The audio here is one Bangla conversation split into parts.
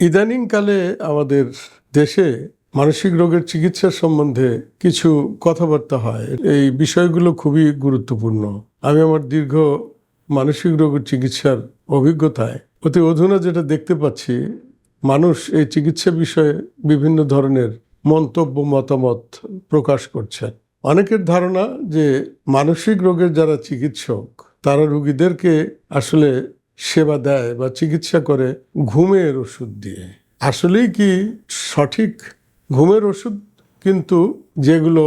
ইদানিংকালে আমাদের দেশে মানসিক রোগের চিকিৎসার সম্বন্ধে কিছু কথাবার্তা হয়। এই বিষয়গুলো খুবই গুরুত্বপূর্ণ। আমি আমার দীর্ঘ মানসিক রোগের চিকিৎসার অভিজ্ঞতায় অতি অধুনা যেটা দেখতে পাচ্ছি, মানুষ এই চিকিৎসা বিষয়ে বিভিন্ন ধরনের মন্তব্য, মতামত প্রকাশ করছেন। অনেকের ধারণা যে মানসিক রোগের যারা চিকিৎসক, তারা রুগীদেরকে আসলে সেবা দেয় বা চিকিৎসা করে ঘুমের ওষুধ দিয়ে। আসলেই কি সঠিক ঘুমের ওষুধ? কিন্তু যেগুলো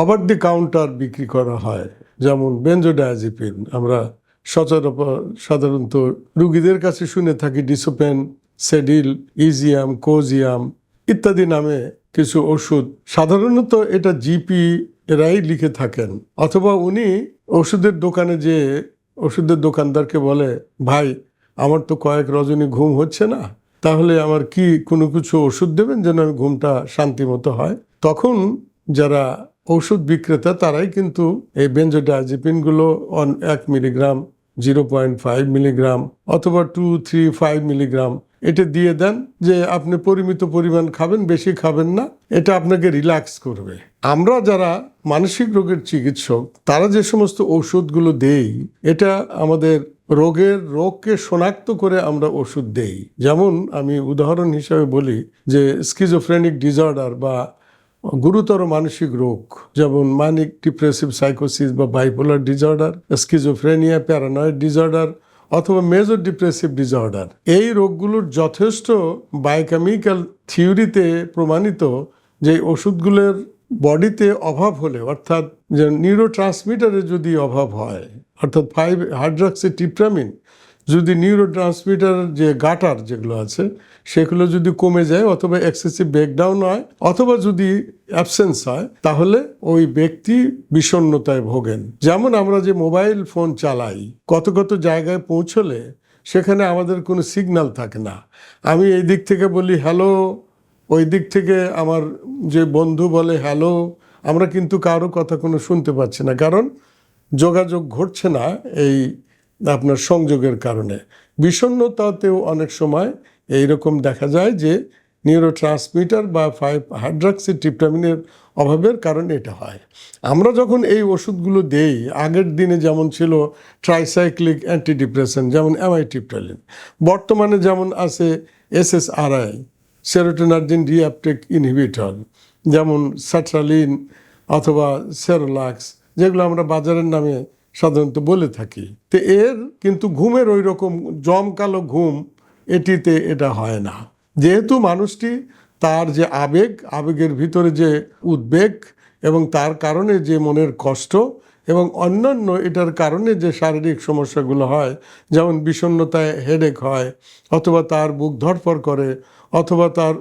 ওভার দি কাউন্টার বিক্রি করা হয়, যেমন বেঞ্জোডায়াজিপিন আমরা সচরাচর সাধারণত রুগীদের কাছে শুনে থাকি ডিসোপেন সেডিল ইজিয়াম কোজিয়াম ইত্যাদি নামে কিছু ওষুধ। সাধারণত এটা জিপি এরাই লিখে থাকেন, অথবা উনি ওষুধের দোকানে যে ওষুধের দোকানদারকে বলে, ভাই, আমার তো কয়েক রজনী ঘুম হচ্ছে না। তাহলে আমার কি কোনো কিছু ওষুধ দেবেন যেন আমি ঘুমটা শান্তি মতো হয়? তখন যারা ওষুধ বিক্রেতা, তারাই কিন্তু এই বেঞ্জোডায়াজিপিনগুলো অন এক milligram, zero point five milligram অথবা টু থ্রি ফাইভ মিলিগ্রাম এটা দিয়ে দেন যে আপনি পরিমিত পরিমাণ খাবেন, বেশি খাবেন না। এটা আপনাকে রিল্যাক্স করবে। আমরা যারা মানসিক রোগের চিকিৎসক, তারা যে সমস্ত ওষুধগুলো দেই, এটা আমাদের রোগের রোগকে শনাক্ত করে আমরা ওষুধ দেই। যেমন আমি উদাহরণ হিসাবে বলি যে স্কিজোফ্রেনিক ডিসঅর্ডার বা গুরুতর মানসিক রোগ, যেমন মানিক ডিপ্রেসিভ সাইকোসিস বা bipolar disorder schizophrenia paranoid disorder অথবা মেজর ডিপ্রেসিভ ডিসঅর্ডার এই রোগগুলোর যথেষ্ট বায়োকেমিক্যাল থিওরিতে প্রমাণিত যে ওষুধগুলোর বডিতে অভাব হলে, অর্থাৎ যে নিউরো যদি অভাব হয়, অর্থাৎ ফাইভ হাইড্রক্সি টিপ্রামিন যদি নিউরো ট্রান্সমিটার যে গাটার যেগুলো আছে, সেগুলো যদি কমে যায় অথবা এক্সেসিভ ব্রেকডাউন হয়, অথবা যদি অ্যাবসেন্স হয়, তাহলে ওই ব্যক্তি বিষণ্ণতায় ভোগেন। যেমন আমরা যে মোবাইল ফোন চালাই, কত কত জায়গায় পৌঁছলে সেখানে আমাদের কোনো সিগন্যাল থাকে না। আমি এই দিক থেকে বলি হ্যালো ওই দিক থেকে আমার যে বন্ধু বলে হ্যালো আমরা কিন্তু কারও কথা কোনো শুনতে পাচ্ছি না। কারণ যোগাযোগ ঘটছে না এই আপনার সংযোগের কারণে। বিষণ্ণতাতেও অনেক সময় এই রকম দেখা যায় যে নিউরো ট্রান্সমিটার বা ফাইভ হাইড্রাক্সি ট্রিপটামিনের অভাবের কারণে এটা হয়। আমরা যখন এই ওষুধগুলো দেই, আগের দিনে যেমন ছিল ট্রাইসাইক্লিক অ্যান্টিডিপ্রেশন যেমন অ্যামাইটিপটালিন বর্তমানে যেমন আছে এসএসআরআই সেরোটোনার্জিন রিঅ্যাপটেক ইনহিবিটর যেমন স্যাট্রালিন অথবা সেরোলাক্স যেগুলো আমরা বাজারের নামে সাধারণত বলে থাকি। তো এর কিন্তু ঘুমের ওই রকম জমকালো ঘুম এটিতে এটা হয় না। যেহেতু মানুষটি তার যে আবেগ, আবেগের ভিতরে যে উদ্বেগ এবং তার কারণে যে মনের কষ্ট এবং অন্যান্য এটার কারণে যে শারীরিক সমস্যাগুলো হয়, যেমন বিষণ্ণতায় হেডেক হয় অথবা তার বুক ধরফর করে অথবা তার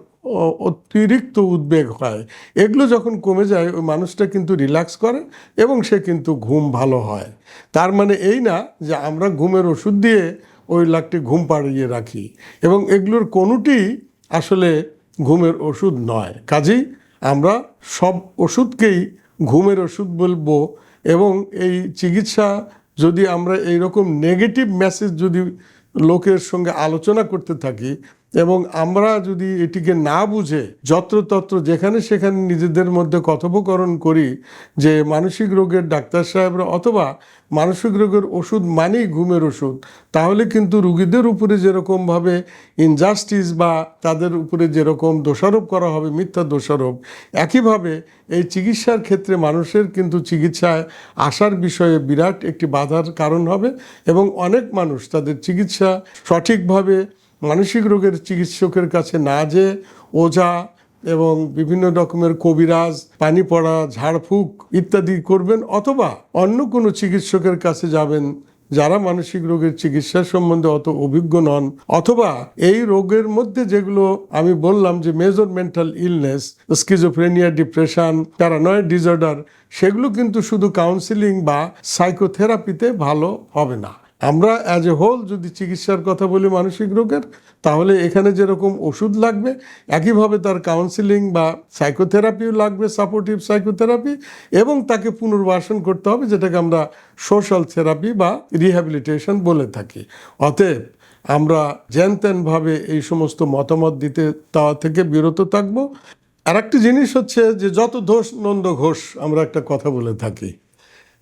অতিরিক্ত উদ্বেগ হয়। এগুলো যখন কমে যায়, ওই মানুষটা কিন্তু রিল্যাক্স করে এবং সে কিন্তু ঘুম ভালো হয়। তার মানে এই না যে আমরা ঘুমের ওষুধ দিয়ে ওই লাখটি ঘুম পাড়িয়ে রাখি এবং এগুলোর কোনোটি আসলে ঘুমের ওষুধ নয়। কাজেই আমরা সব ওষুধকেই ঘুমের ওষুধ বলব এবং এই চিকিৎসা যদি আমরা এইরকম নেগেটিভ মেসেজ যদি লোকের সঙ্গে আলোচনা করতে থাকি এবং আমরা যদি এটিকে না বুঝে যত্রতত্র যেখানে সেখানে নিজেদের মধ্যে কথোপকরণ করি যে মানসিক রোগের ডাক্তার সাহেবরা অথবা মানসিক রোগের ওষুধ মানেই ঘুমের ওষুধ, তাহলে কিন্তু রুগীদের উপরে যেরকমভাবে ইনজাস্টিস বা তাদের উপরে যেরকম দোষারোপ করা হবে, মিথ্যা দোষারোপ, একইভাবে এই চিকিৎসার ক্ষেত্রে মানুষের কিন্তু চিকিৎসায় আসার বিষয়ে বিরাট একটি বাধার কারণ হবে এবং অনেক মানুষ তাদের চিকিৎসা সঠিকভাবে মানসিক রোগের চিকিৎসকের কাছে না যেয়ে ওঝা এবং বিভিন্ন রকমের কবিরাজ, পানি পড়া, ঝাড়ফুঁক ইত্যাদি করবেন অথবা অন্য কোনো চিকিৎসকের কাছে যাবেন যারা মানসিক রোগের চিকিৎসা সম্বন্ধে অত অভিজ্ঞ নন অথবা এই রোগের মধ্যে যেগুলো আমি বললাম যে major mental illness schizophrenia depression paranoid disorder সেগুলো কিন্তু শুধু কাউন্সিলিং বা সাইকোথেরাপিতে ভালো হবে না। আমরা অ্যাজ এ হোল যদি চিকিৎসার কথা বলি মানসিক রোগের, তাহলে এখানে যেরকম ওষুধ লাগবে, একইভাবে তার কাউন্সিলিং বা সাইকোথেরাপিও লাগবে সাপোর্টিভ সাইকোথেরাপি এবং তাকে পুনর্বাসন করতে হবে, যেটাকে আমরা সোশ্যাল থেরাপি বা রিহ্যাবিলিটেশন বলে থাকি। অতএব আমরা যেন তেনভাবে এই সমস্ত মতামত দিতে তা থেকে বিরত থাকব। আর একটা জিনিস হচ্ছে যে, যত দোষ নন্দ ঘোষ আমরা একটা কথা বলে থাকি,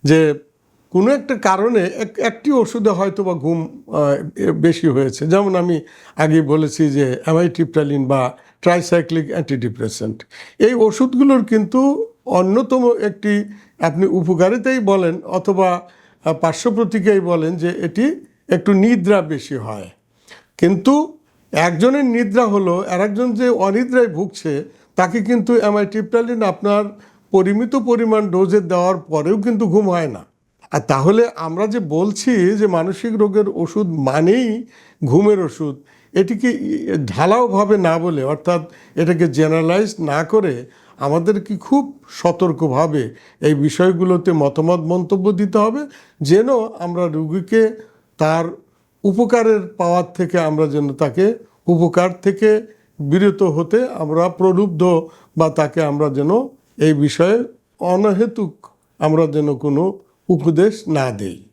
যে কোনো একটা কারণে এক- একটি ওষুধে হয়তো বা ঘুম বেশি হয়েছে। যেমন আমি আগে বলেছি যে অ্যামাইটিপ্টালিন বা ট্রাইসাইক্লিক অ্যান্টিডিপ্রেসেন্ট। এই ওষুধগুলোর কিন্তু অন্যতম একটি আপনি উপকারিতাই বলেন অথবা আহ, পার্শ্বপ্রতিক্রিয়াই বলেন যে এটি একটু নিদ্রা বেশি হয়। কিন্তু একজনের নিদ্রা হলো আর একজন যে অনিদ্রায় ভুগছে তাকে কিন্তু অ্যামাইটিপ্টালিন আপনার পরিমিত পরিমাণ ডোজে দেওয়ার পরেও কিন্তু ঘুম হয় না। আর তাহলে আমরা যে বলছি যে মানসিক রোগের ওষুধ মানেই ঘুমের ওষুধ, এটিকে ঢালাওভাবে না বলে, অর্থাৎ এটাকে জেনারেলাইজ না করে আমাদের কি খুব সতর্কভাবে এই বিষয়গুলোতে মতামত, মন্তব্য দিতে হবে, যেন আমরা রুগীকে তার উপকারের পাওয়ার থেকে আমরা যেন তাকে উপকার থেকে বিরত হতে আমরা প্রলুব্ধ বা তাকে আমরা যেন এই বিষয়ে অনহেতুক আমরা যেন কোনো উপদেশ না দেই।